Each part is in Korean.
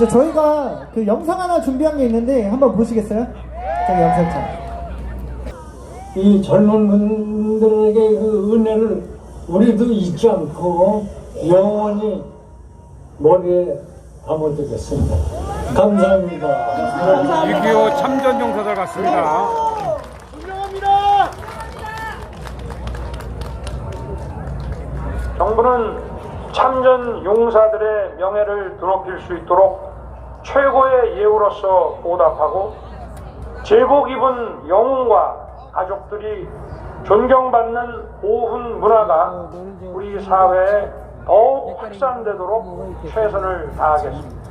이제 저희가 그 영상 하나 준비한 게 있는데 한번 보시겠어요? 저기 영상창. 이 젊은 분들에게 그 은혜를 우리도 잊지 않고 영원히 머리에 담아두겠습니다. 감사합니다. 6.25 참전 용사들 같습니다. 정부는 참전 용사들의 명예를 드높일 수 있도록 최고의 예우로서 보답하고 제복 입은 영웅과 가족들이 존경받는 보훈 문화가 우리 사회에 더욱 확산되도록 최선을 다하겠습니다.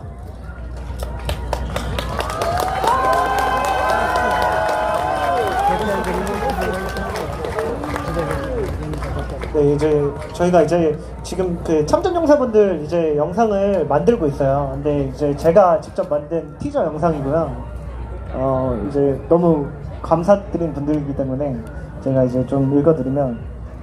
네, 이제 저희가 이제 지금 그 참전 용사분들 이제 영상을 만들고 있어요. 근데 이제 제가 직접 만든 티저 영상이고요. 어, 이제 너무 감사드린 분들이기 때문에 제가 이제 좀 읽어드리면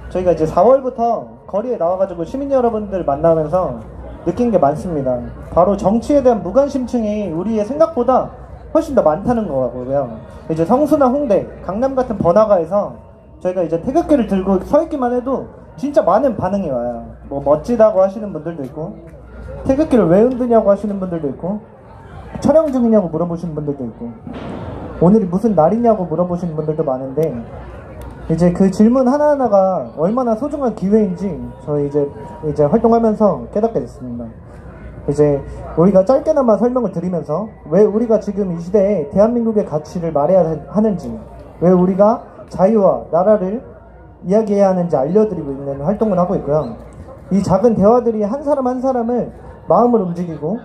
저희가 이제 4월부터 거리에 나와가지고 시민 여러분들 만나면서 느낀 게 많습니다. 바로 정치에 대한 무관심층이 우리의 생각보다 훨씬 더 많다는 거고요. 이제 성수나 홍대, 강남 같은 번화가에서 저희가 이제 태극기를 들고 서 있기만 해도 진짜 많은 반응이 와요. 뭐 멋지다고 하시는 분들도 있고, 태극기를 왜 흔드냐고 하시는 분들도 있고, 촬영 중이냐고 물어보시는 분들도 있고, 오늘이 무슨 날이냐고 물어보시는 분들도 많은데, 이제 그 질문 하나하나가 얼마나 소중한 기회인지 저희 이제 이제 활동하면서 깨닫게 됐습니다. 이제 우리가 짧게나마 설명을 드리면서 왜 우리가 지금 이 시대에 대한민국의 가치를 말해야 하는지, 왜 우리가 자유와 나라를 이야기해야 하는지 알려드리고 있는 활동을 하고 있고요. 이 작은 대화들이 한 사람 한 사람을 마음을 움직이고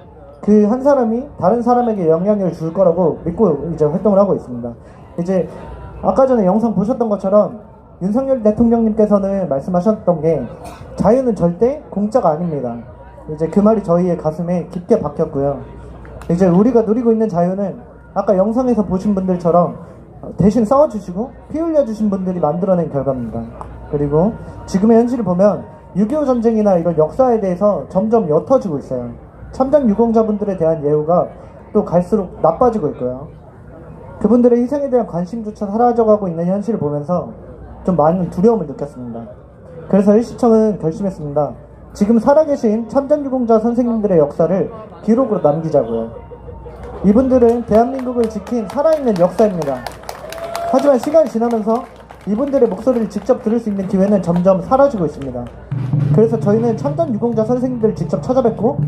그 한 사람이 다른 사람에게 영향을 줄 거라고 믿고 이제 활동을 하고 있습니다. 이제 아까 전에 영상 보셨던 것처럼 윤석열 대통령님께서는 말씀하셨던 게 자유는 절대 공짜가 아닙니다. 이제 그 말이 저희의 가슴에 깊게 박혔고요. 이제 우리가 누리고 있는 자유는 아까 영상에서 보신 분들처럼 대신 싸워주시고 피 흘려주신 분들이 만들어낸 결과입니다. 그리고 지금의 현실을 보면 6.25 전쟁이나 이런 역사에 대해서 점점 옅어지고 있어요. 참전 유공자분들에 대한 예우가 또 갈수록 나빠지고 있고요. 그분들의 희생에 대한 관심조차 사라져가고 있는 현실을 보면서 좀 많은 두려움을 느꼈습니다. 그래서 일시청은 결심했습니다. 지금 살아계신 참전유공자 선생님들의 역사를 기록으로 남기자고요. 이분들은 대한민국을 지킨 살아있는 역사입니다. 하지만 시간이 지나면서 이분들의 목소리를 직접 들을 수 있는 기회는 점점 사라지고 있습니다. 그래서 저희는 참전 유공자 선생님들을 직접 찾아뵙고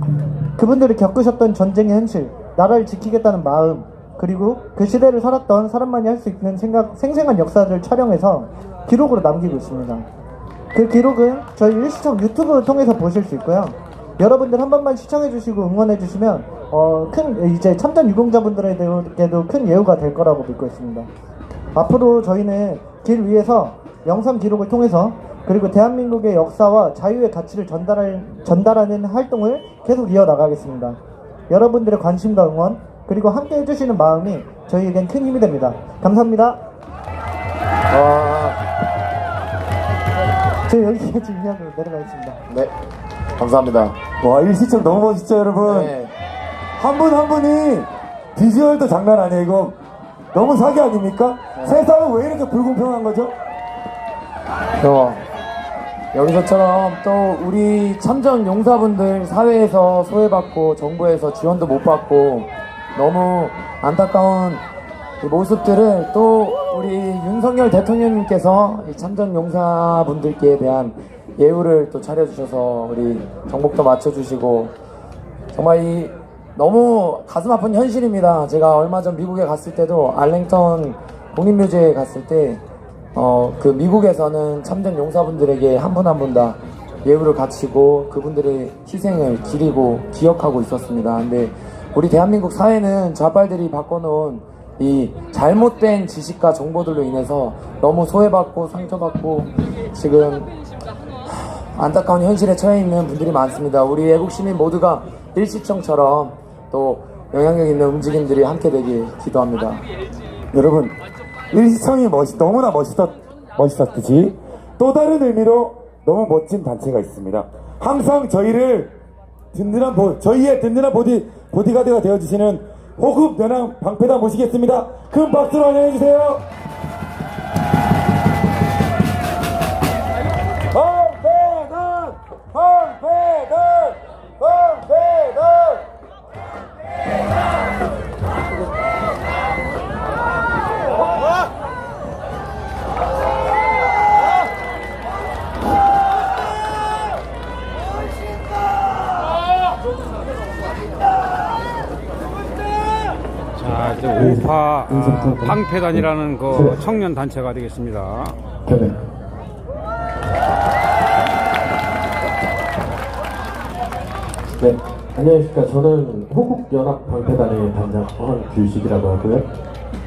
그분들이 겪으셨던 전쟁의 현실, 나라를 지키겠다는 마음, 그리고 그 시대를 살았던 사람만이 할 수 있는 생각, 생생한 역사를 촬영해서 기록으로 남기고 있습니다. 그 기록은 저희 일시청 유튜브 통해서 보실 수 있고요. 여러분들 한 번만 시청해주시고 응원해주시면 어, 큰 이제 참전 유공자분들에게도 큰 예우가 될 거라고 믿고 있습니다. 앞으로 저희는 길 위에서 영상 기록을 통해서 그리고 대한민국의 역사와 자유의 가치를 전달할, 전달하는 활동을 계속 이어나가겠습니다. 여러분들의 관심과 응원 그리고 함께 해주시는 마음이 저희에겐 큰 힘이 됩니다. 감사합니다. 저 여기까지 이야기로 내려가겠습니다. 네, 감사합니다. 와 일시청 너무 멋있죠 여러분 네, 한분한 분이 비주얼도 장난 아니에요 이거 너무 사기 아닙니까? 세상은 왜 이렇게 불공평한 거죠? 저 여기서처럼 또 우리 참전 용사분들 사회에서 소외받고 정부에서 지원도 못 받고 너무 안타까운 이 모습들을 또 우리 윤석열 대통령님께서 이 참전 용사분들께 대한 예우를 또 차려주셔서 우리 정복도 맞춰주시고 정말 이 너무 가슴 아픈 현실입니다. 제가 얼마 전 미국에 갔을 때도 알랭턴 국립묘지에 갔을 때, 어, 그 미국에서는 참전 용사분들에게 한 분 한 분 다 예우를 갖추고 그분들의 희생을 기리고 기억하고 있었습니다. 근데 우리 대한민국 사회는 좌빨들이 바꿔놓은 이 잘못된 지식과 정보들로 인해서 너무 소외받고 상처받고 지금 안타까운 현실에 처해 있는 분들이 많습니다. 우리 애국 시민 모두가 일시청처럼 또 영향력 있는 움직임들이 함께 되길 기도합니다. 여러분 일시청이 멋있, 너무나 멋있었, 멋있었듯이 또 다른 의미로 너무 멋진 단체가 있습니다. 항상 저희를 든든한 보, 저희의 든든한 보디, 보디가드가 되어주시는 호급 연합 방패단 모시겠습니다. 큰 박수로 환영해주세요 우파 아, 방패단이라는 그 청년 단체가 되겠습니다. 네, 안녕하십니까. 저는 호국연합 방패단의 단장 황규식이라고 하고요.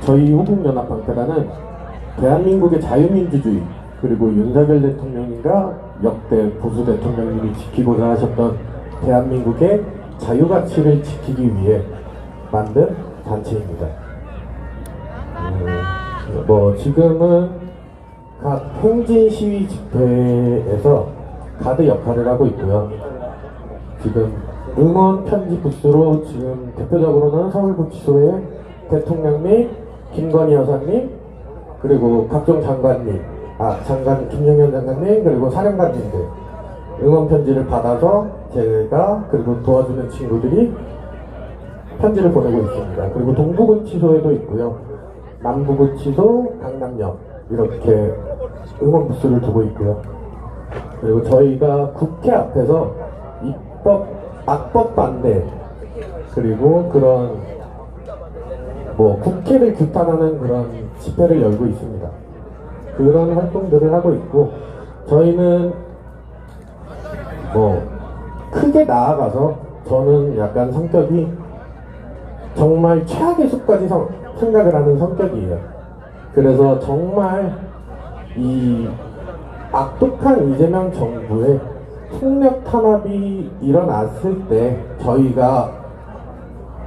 저희 호국연합 방패단은 대한민국의 자유민주주의 그리고 윤석열 대통령과 역대 보수 대통령님이 지키고자 하셨던 대한민국의 자유가치를 지키기 위해 만든 단체입니다. 음, 뭐 지금은 각 행진 시위 집회에서 가드 역할을 하고 있고요. 지금 응원 편지 부스로 지금 대표적으로는 서울구치소의 대통령님, 김건희 여사님, 그리고 각종 장관님, 아 장관 김영현 장관님 그리고 사령관님들 응원 편지를 받아서 제가 그리고 도와주는 친구들이 편지를 보내고 있습니다. 그리고 동부구치소에도 있고요. 남부구치소, 강남역 이렇게 응원 부스를 두고 있고요. 그리고 저희가 국회 앞에서 입법, 악법 반대, 그리고 그런, 뭐, 국회를 규탄하는 그런 집회를 열고 있습니다. 그런 활동들을 하고 있고, 저희는, 뭐, 크게 나아가서 저는 약간 성격이 정말 최악의 수까지 성- 생각을 하는 성격이에요. 그래서 정말 이 악독한 이재명 정부의 폭력 탄압이 일어났을 때 저희가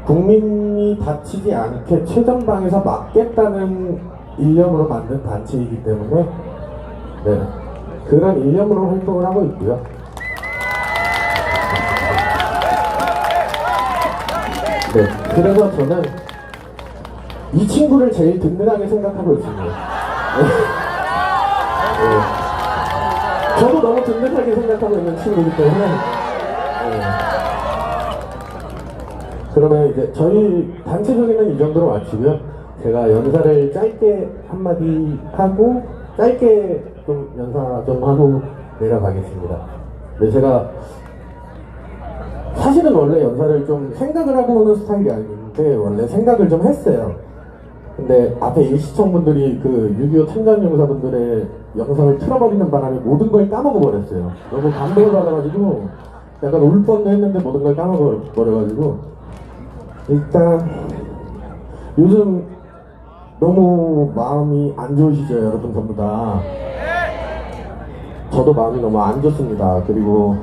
국민이 다치지 않게 최전방에서 막겠다는 일념으로 만든 단체이기 때문에 네, 그런 일념으로 활동을 하고 있고요. 네, 그래서 저는 이 친구를 제일 든든하게 생각하고 있습니다. 네. 네. 저도 너무 든든하게 생각하고 있는 친구이기 때문에 네. 그러면 이제 저희 단체 소개는 이 정도로 마치고요. 제가 연사를 짧게 한마디 하고 짧게 좀 연사 좀 하고 내려가겠습니다. 네, 제가 사실은 원래 연사를 좀 생각을 하고 오는 스타일이 아닌데 원래 생각을 좀 했어요. 근데 앞에 일시청분들이 그 6.25 참전용사분들의 영상을 틀어버리는 바람에 모든 걸 까먹어버렸어요. 너무 감동을 받아가지고 약간 울 뻔도 했는데 모든 걸 까먹어버려가지고 일단 요즘 너무 마음이 안 좋으시죠 여러분 전부 다 저도 마음이 너무 안 좋습니다 그리고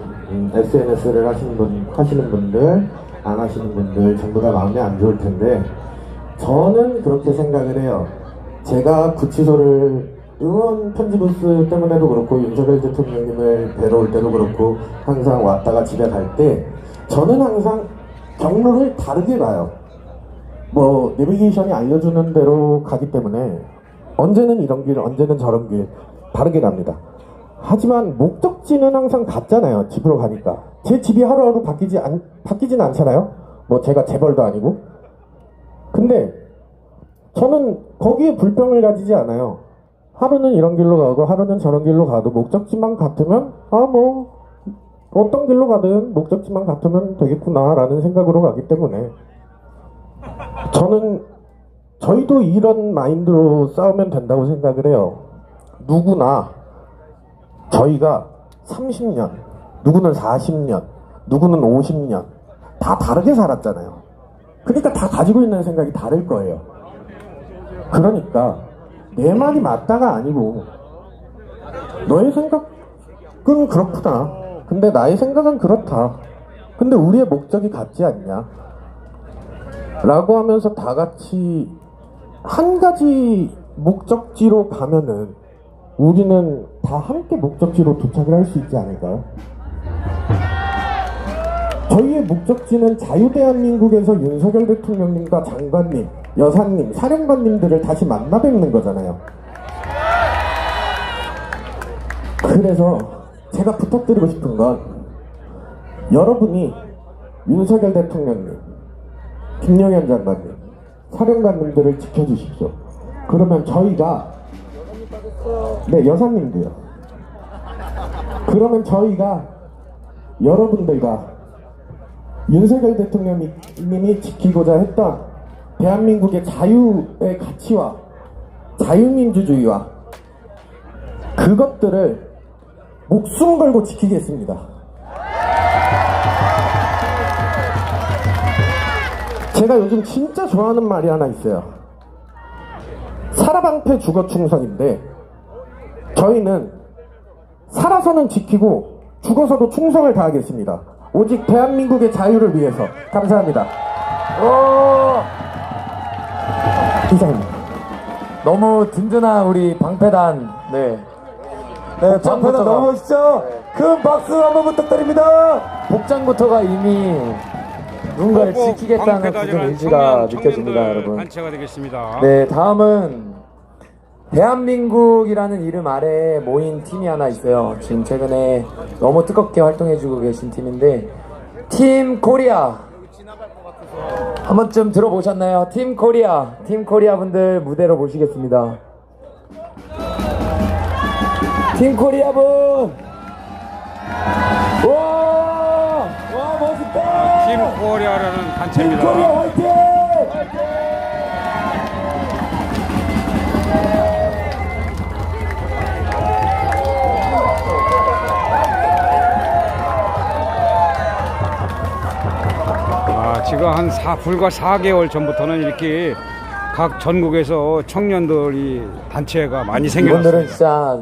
SNS를 하시는 분 하시는 분들 안 하시는 분들 전부 다 마음이 안 좋을 텐데 저는 그렇게 생각을 해요 제가 구치소를 응원 편지 부스 때문에도 그렇고 윤석열 대통령님을 뵈러 올 때도 그렇고 항상 왔다가 집에 갈 때 저는 항상 경로를 다르게 가요. 뭐 내비게이션이 알려주는 대로 가기 때문에 언제는 이런 길, 언제는 저런 길 다르게 갑니다. 하지만 목적지는 항상 같잖아요. 집으로 가니까 제 집이 하루하루 바뀌지 않 바뀌진 않잖아요. 뭐 제가 재벌도 아니고. 근데 저는 거기에 불평을 가지지 않아요. 하루는 이런 길로 가고 하루는 저런 길로 가도 목적지만 같으면 아 뭐 어떤 길로 가든 목적지만 같으면 되겠구나라는 생각으로 가기 때문에 저는 저희도 이런 마인드로 싸우면 된다고 생각을 해요. 누구나 저희가 30년, 누구는 40년, 누구는 50년 다 다르게 살았잖아요. 그러니까 다 가지고 있는 생각이 다를 거예요. 그러니까 내 말이 맞다가 아니고 너의 생각은 그렇구나. 근데 나의 생각은 그렇다. 근데 우리의 목적이 같지 않냐? 라고 하면서 다 같이 한 가지 목적지로 가면은 우리는 다 함께 목적지로 도착을 할 수 있지 않을까요? 저희의 목적지는 자유대한민국에서 윤석열 대통령님과 장관님, 여사님, 사령관님들을 다시 만나 뵙는 거잖아요. 그래서 제가 부탁드리고 싶은 건 여러분이 윤석열 대통령님, 김영현 장관님, 사령관님들을 지켜주십시오. 그러면 저희가 네 여사님도요. 그러면 저희가 여러분들과 윤석열 대통령님이 지키고자 했던 대한민국의 자유의 가치와 자유민주주의와 그것들을 목숨 걸고 지키겠습니다. 제가 요즘 진짜 좋아하는 말이 하나 있어요. 살아방패 죽어 충성인데 저희는 살아서는 지키고 죽어서도 충성을 다하겠습니다. 오직 대한민국의 자유를 위해서 감사합니다. 이상입니다. 너무 든든한 우리 방패단. 네. 네, 방패단 너무 멋있죠? 큰 박수 한번 부탁드립니다. 복장부터가 이미 누군가를 꼭 지키겠다는 굳은 방패단이라는 의지가 청년, 느껴집니다, 여러분. 단체가 되겠습니다. 네, 다음은 대한민국이라는 이름 아래 모인 팀이 하나 있어요. 지금 최근에 너무 뜨겁게 활동해주고 계신 팀인데 팀 코리아 한 번쯤 들어보셨나요? 팀 코리아, 팀 코리아 분들 무대로 모시겠습니다. 팀 코리아 분! 와! 와, 멋있다! 팀 코리아라는 단체입니다. 코리아 화이팅! 저희가 한 사, 불과 4개월 전부터는 이렇게 각 전국에서 청년들이 단체가 많이 생겨났어요. 이분들은 진짜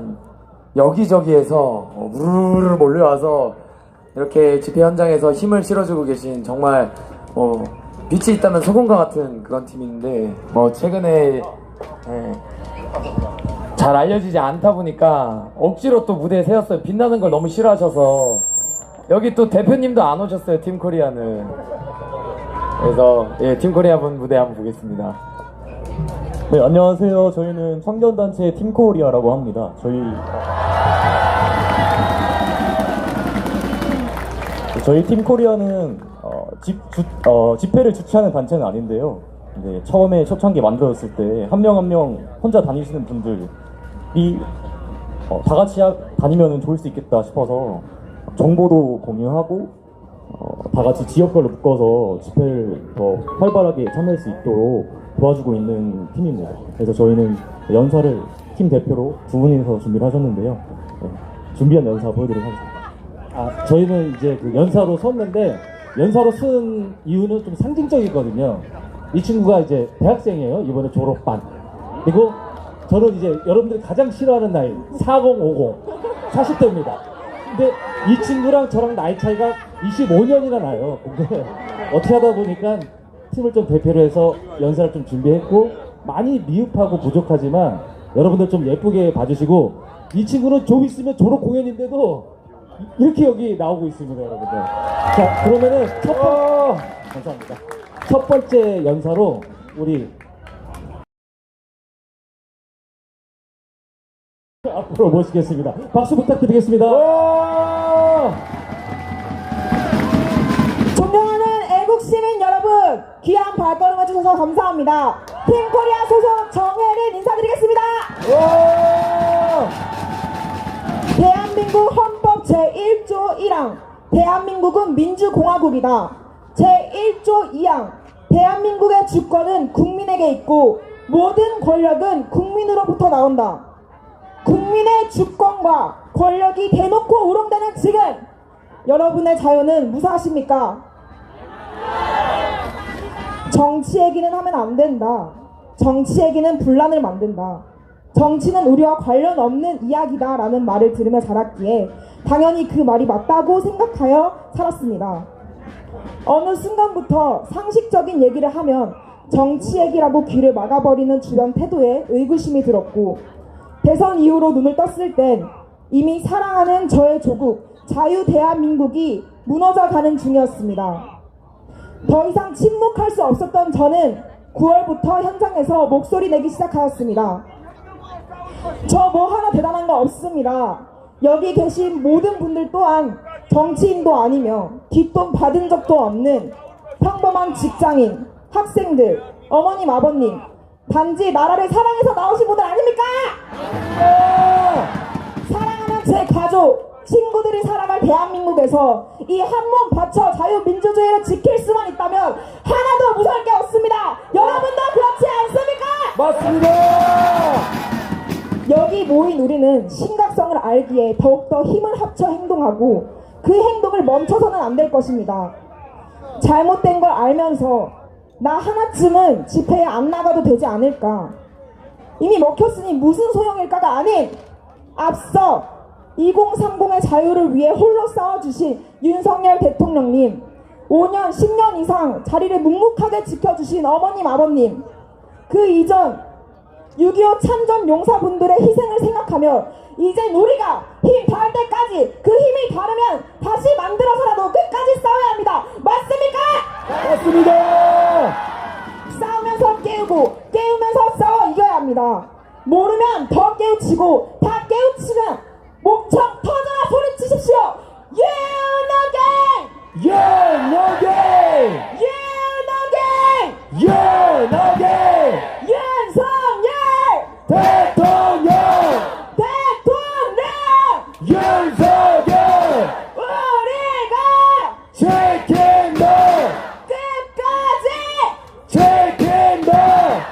여기저기에서 어, 우르르 몰려와서 이렇게 집회 현장에서 힘을 실어주고 계신 정말 뭐 빛이 있다면 소금과 같은 그런 팀인데 뭐 최근에 예, 잘 알려지지 않다 보니까 억지로 또 무대에 세웠어요. 빛나는 걸 너무 싫어하셔서 여기 또 대표님도 안 오셨어요. 팀 코리아는 그래서 예, 팀 코리아 분 무대 한번 보겠습니다. 네, 안녕하세요. 저희는 청년단체 팀코리아라고 합니다. 저희 저희 팀코리아는 어, 집, 주, 어, 집회를 주최하는 단체는 아닌데요. 네, 처음에 초창기 만들었을 때 한 명 한 명 혼자 다니시는 분들이 어, 다 같이 하- 다니면 좋을 수 있겠다 싶어서 정보도 공유하고 어, 다 같이 지역별로 묶어서 집회를 더 활발하게 참여할 수 있도록 도와주고 있는 팀입니다. 그래서 저희는 연사를 팀 대표로 두 분이서 준비를 하셨는데요. 네, 준비한 연사 보여드리도록 하겠습니다. 아, 저희는 이제 그 연사로 섰는데 연사로 쓴 이유는 좀 상징적이거든요. 이 친구가 이제 대학생이에요. 이번에 졸업반. 그리고 저는 이제 여러분들이 가장 싫어하는 나이 4050 40대입니다. 근데 이 친구랑 저랑 나이 차이가 25년이나 나요. 근데 어떻게 하다 보니까 팀을 좀 대표로 해서 연사를 좀 준비했고 많이 미흡하고 부족하지만 여러분들 좀 예쁘게 봐주시고 이 친구는 좀 있으면 졸업 공연인데도 이렇게 여기 나오고 있습니다, 여러분들. 자, 그러면은 첫 번, 감사합니다. 첫 번째 연사로 우리 앞으로 모시겠습니다. 박수 부탁드리겠습니다. 애국 시민 여러분, 귀한 발걸음 해주셔서 감사합니다. 팀 코리아 소속 정혜린 인사드리겠습니다. 대한민국 헌법 제1조 1항, 대한민국은 민주공화국이다. 제1조 2항, 대한민국의 주권은 국민에게 있고 모든 권력은 국민으로부터 나온다. 국민의 주권과 권력이 대놓고 우롱되는 지금 여러분의 자유는 무사하십니까? 정치 얘기는 하면 안 된다. 정치 얘기는 분란을 만든다. 정치는 우리와 관련 없는 이야기다 라는 말을 들으며 자랐기에 당연히 그 말이 맞다고 생각하여 살았습니다. 어느 순간부터 상식적인 얘기를 하면 정치 얘기라고 귀를 막아버리는 주변 태도에 의구심이 들었고 대선 이후로 눈을 떴을 땐 이미 사랑하는 저의 조국 자유 대한민국이 무너져 가는 중이었습니다. 더 이상 침묵할 수 없었던 저는 9월부터 현장에서 목소리 내기 시작하였습니다. 저 뭐 하나 대단한 거 없습니다. 여기 계신 모든 분들 또한 정치인도 아니며 뒷돈 받은 적도 없는 평범한 직장인, 학생들, 어머님, 아버님, 단지 나라를 사랑해서 나오신 분들 아닙니까? 사랑하는 제 가족, 친구들이 살아갈 대한민국에서 이 한 몸 바쳐 자유민주주의를 지킬 수만 있다면 하나도 무서울 게 없습니다. 여러분도 그렇지 않습니까? 맞습니다. 여기 모인 우리는 심각성을 알기에 더욱더 힘을 합쳐 행동하고 그 행동을 멈춰서는 안 될 것입니다. 잘못된 걸 알면서 나 하나쯤은 집회에 안 나가도 되지 않을까. 이미 먹혔으니 무슨 소용일까가 아닌 앞서 2030의 자유를 위해 홀로 싸워주신 윤석열 대통령님, 5년, 10년 이상 자리를 묵묵하게 지켜주신 어머님, 아버님, 그 이전 6.25 참전 용사분들의 희생을 생각하며 이젠 우리가 힘 닿을 때까지 그 힘이 다르면 다시 만들어서라도 끝까지 싸워야 합니다. 맞습니까? 맞습니다. 싸우면서 깨우고 깨우면서 싸워 이겨야 합니다. 모르면 더 깨우치고 다 깨우치면 목청 터져라 소리치십시오. 윤호갱! 연하게! 윤호갱! 연하게! 윤석열! 대통령! 윤석열! 우리가 책임다! 끝까지 책임다!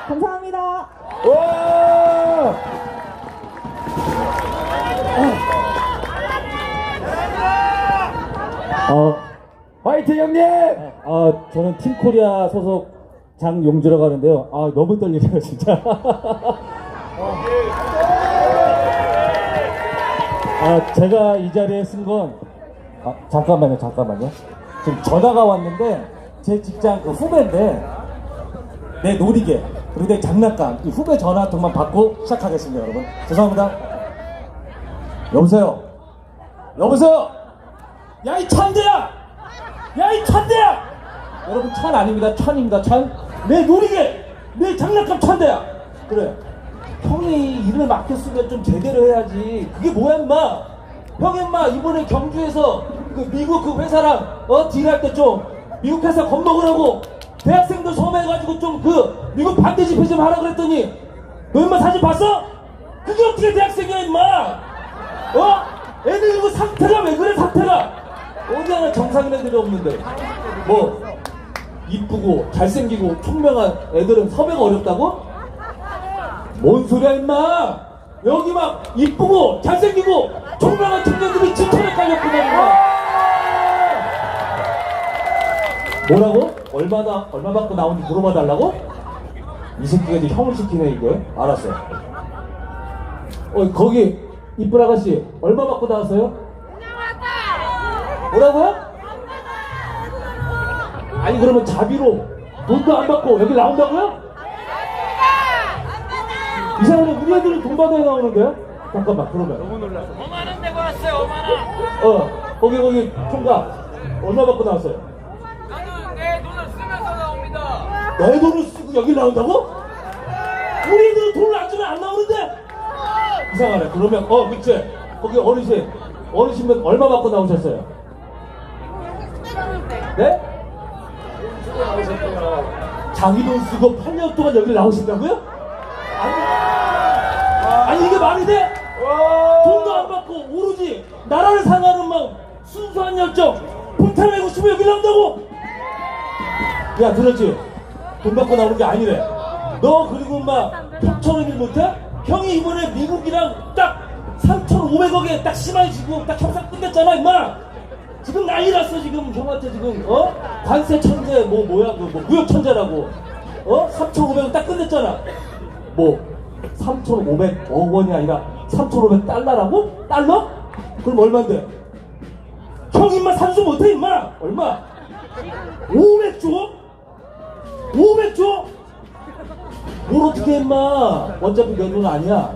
감사합니다. 와! 어, 화이팅! 화이팅 형님! 아, 저는 팀 코리아 소속 장용주라고 하는데요. 아, 너무 떨리네요, 진짜. 아, 제가 이 자리에 쓴 건, 아, 잠깐만요, 잠깐만요. 지금 전화가 왔는데, 제 직장 그 후배인데, 내 놀이개, 그리고 내 장난감, 이 후배 전화 한 통만 받고 시작하겠습니다, 여러분. 죄송합니다. 여보세요? 여보세요? 야, 이 천대야! 야, 이 천대야! 여러분, 천 아닙니다. 천입니다, 천. 내 놀이개! 내 장난감 천대야! 그래. 형이 일을 맡겼으면 좀 제대로 해야지. 그게 뭐야, 임마? 형, 임마, 이번에 경주에서 그 미국 그 회사랑, 어, 딜할 때 좀, 미국 회사 겁먹으라고 대학생들 섭외해가지고 좀 그, 미국 반대 집회 좀 하라 그랬더니, 너 임마 사진 봤어? 그게 어떻게 대학생이야, 임마? 어? 애들 이거 상태가 왜 그래, 상태가? 어디 하나 정상인 애들이 없는데. 뭐, 이쁘고, 잘생기고, 총명한 애들은 섭외가 어렵다고? 뭔 소리야 임마 여기 막 이쁘고 잘생기고 총명한 청년들이 칭찬에 깔렸구만 임마 뭐라고? 얼마나 얼마 받고 나온지 물어봐 달라고? 이 새끼가 이제 형을 시키네 이거 알았어 어 거기 이쁜 아가씨 얼마 받고 나왔어요? 뭐라고요? 아니 그러면 자비로 돈도 안 받고 여기 나온다고요? 이 사람이 우리 애들은 돈 받아야 나오는데요? 잠깐만 그러면 너무 놀라서 5만원 내고 왔어요 5만원 어 거기 거기 총각 얼마 받고 나왔어요? 저는 내 돈을 쓰면서 나옵니다. 내 돈을 쓰고 여기 나온다고? 우리 애들은 돈을 안 주면 안 나오는데? 이상하네 그러면 어 그치 거기 어르신 어르신분 얼마 받고 나오셨어요? 네? 자기 돈 쓰고 8년 동안 여기 나오신다고요? 아니, 아니 이게 말이 돼? 돈도 안 받고 오로지 나라를 사랑하는 마음 순수한 열정 불타내고 싶어 여기 나온다고? 야 들었지? 돈 받고 나오는 게 아니래 너 그리고 엄마 형처럼 일 못해? 형이 이번에 미국이랑 딱 3,500억에 딱 심해지고 딱 협상 끝냈잖아 임마 지금 난리 났어 지금 형한테 지금 어? 관세 천재 뭐 뭐야 그 뭐 무역 천재라고 어? 3,500억 딱 끝냈잖아 뭐 3,500억 원이 아니라 3,500 달러라고? 달러? 그럼 얼만데? 형 임마 산수 못해 임마 얼마? 500조? 500조? 뭘 어떻게 임마 어차피 내 돈 아니야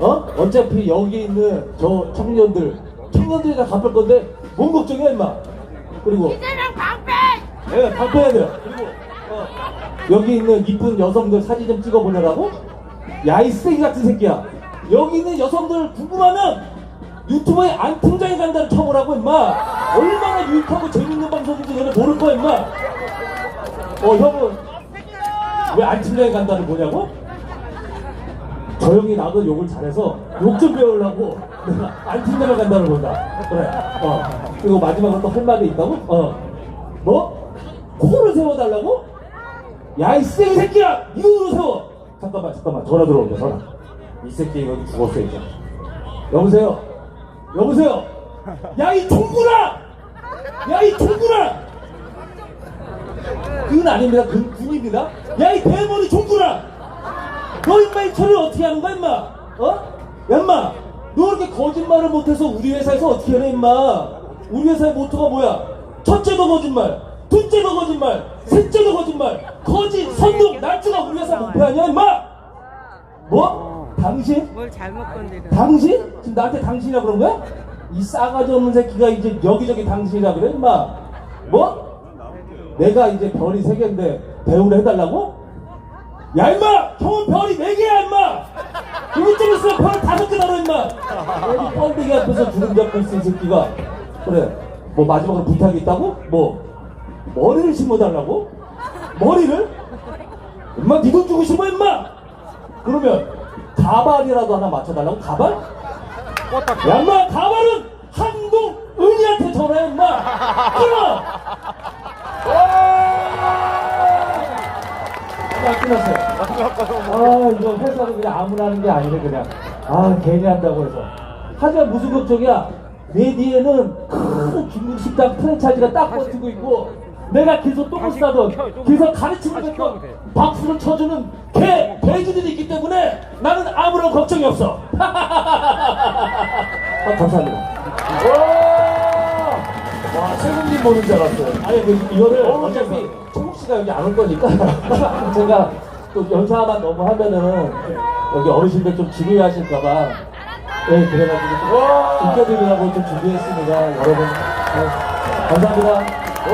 어? 어차피 여기 있는 저 청년들 청년들이 다 갚을 건데 뭔 걱정이야 임마 그리고 이재명 방패! 예, 발표해야 돼요. 그리고 어, 여기 있는 이쁜 여성들 사진 좀 찍어보내라고? 야, 이 쓰레기 같은 새끼야. 여기 있는 여성들 궁금하면 유튜브에 안팀장이 간다를 쳐보라고, 임마. 얼마나 유익하고 재밌는 방송인지 너네 모를 거야, 임마. 어, 형은 왜 안팀장이 간다를 보냐고? 저 형이 나도 욕을 잘해서 욕 좀 배우려고 안팀장을 간다를 본다. 그래. 어. 그리고 마지막으로 또 할 말이 있다고? 어. 뭐? 코를 세워달라고? 야, 이 쓰레기 새끼야! 이 돈으로 세워! 잠깐만, 잠깐만. 전화 들어온다, 전화. 이 새끼 여기 죽었어, 이제. 여보세요? 여보세요? 야, 이 동구나! 야, 이 동구나! 그건 아닙니다. 그, 군입니다. 야, 이 대머리 종구나! 너 임마 이 처리를 어떻게 하는 거야, 임마? 어? 야, 임마! 너 이렇게 거짓말을 못해서 우리 회사에서 어떻게 해, 임마? 우리 회사의 모토가 뭐야? 첫째도 거짓말, 둘째도 거짓말, 셋째도 거짓말, 거짓, 선동, 날조가 우리 회사 목표 아니야, 임마? 뭐? 당신? 뭘 잘못 건드려. 당신? 지금 나한테 당신이라 그런 거야? 이 싸가지 없는 새끼가 이제 여기저기 당신이라 그래, 임마? 뭐? 내가 이제 별이 세 개인데 대우를 해달라고? 야, 임마! 형은 별이 네 개야, 임마! 여기 좀 있으면 별 다섯 개 달아, 임마! 어디 뻔데기 앞에서 주름 잡고 있어, 이 새끼가. 그래. 뭐 마지막으로 부탁이 있다고? 뭐? 머리를 심어달라고? 머리를? 임마, 네돈 주고 심어, 임마! 그러면 가발이라도 하나 맞춰달라고? 가발? 야, 임마, 가발은 한동 은희한테 전화해, 임마! 끊어! 자, 끝났어요. 아, 이거 회사는 그냥 아무나 하는 게 아니네, 그냥. 아, 괜히 한다고 해서. 하지만 무슨 걱정이야? 내 뒤에는 큰큰 중국 식당 프랜차이즈가 딱 버티고 있고 내가 길에서 똥을 싸던 길에서 가르치는 했던 박수를 쳐주는 개 돼지들이 있기 때문에 나는 아무런 걱정이 없어. 아, 감사합니다. 와, 최국님 보는 줄 알았어요. 아니 그 이거를 어차피 총국 씨가 여기 안 올 거니까. 제가 또 연사만 너무 하면은 여기 어르신들 좀 지루해하실까봐. 네 그래가지고 좀 웃겨드리려고 좀 준비했습니다 여러분. 네, 감사합니다.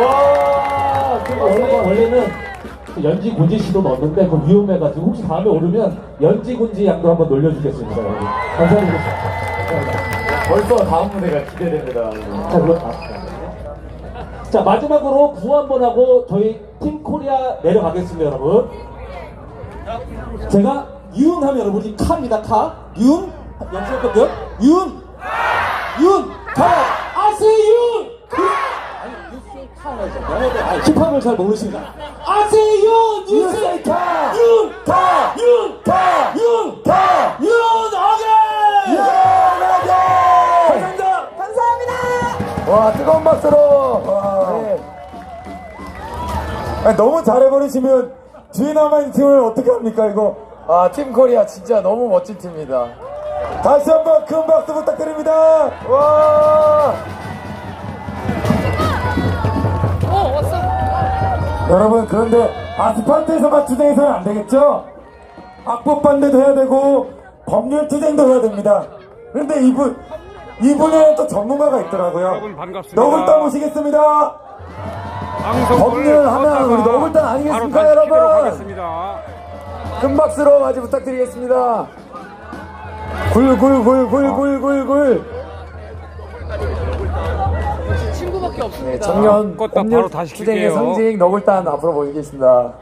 와 원래 원래는 그 연지 곤지 씨도 넣었는데 그 위험해가지고 혹시 다음에 오르면 연지 곤지 양도 한번 놀려주겠습니다 여러분. 감사합니다. 벌써 다음 무대가 기대됩니다. 자, 그럼 자 마지막으로 구호 한번 하고 저희 팀 코리아 내려가겠습니다 여러분. 제가 윤 하면 여러분이 카입니다 카윤 영수할게요. 윤 윤 카. 아세윤 아니 뉴스 카가 있잖아요 아, 힙합을 잘 모르시니 아니, 너무 잘해버리시면 뒤에 남아있는 팀을 어떻게 합니까 이거? 아, 팀 코리아 진짜 너무 멋진 팀입니다. 다시 한번 큰 박수 부탁드립니다. 와! 여러분 그런데 아스팔트에서만 투쟁해서는 안 되겠죠? 악법 반대도 해야 되고 법률 투쟁도 해야 됩니다. 그런데 이분 이분에는 또 전문가가 있더라고요. 여러분 반갑습니다. 너굴단 모시겠습니다. 방송을 법률 하면 우리 너굴단 아니겠습니까, 바로 다시 여러분? 키도록 하겠습니다. 큰 박수로 맞이 부탁드리겠습니다. 굴 굴 굴 굴 굴 굴굴 네, 청년 껐다 법률 바로 다시 투쟁의. 상징 너굴단 앞으로 모시겠습니다.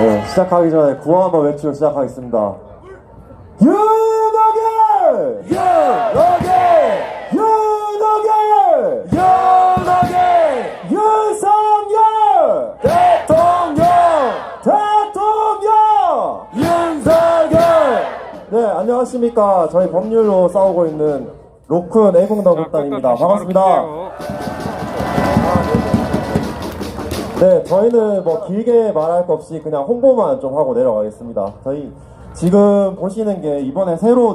네, 시작하기 전에 구호 한번 외치고 시작하겠습니다. 윤 안녕하십니까. 저희 법률로 싸우고 있는 로큰 애국너굴단입니다. 반갑습니다. 네, 저희는 뭐 길게 말할 것 없이 그냥 홍보만 좀 하고 내려가겠습니다. 저희 지금 보시는 게 이번에 새로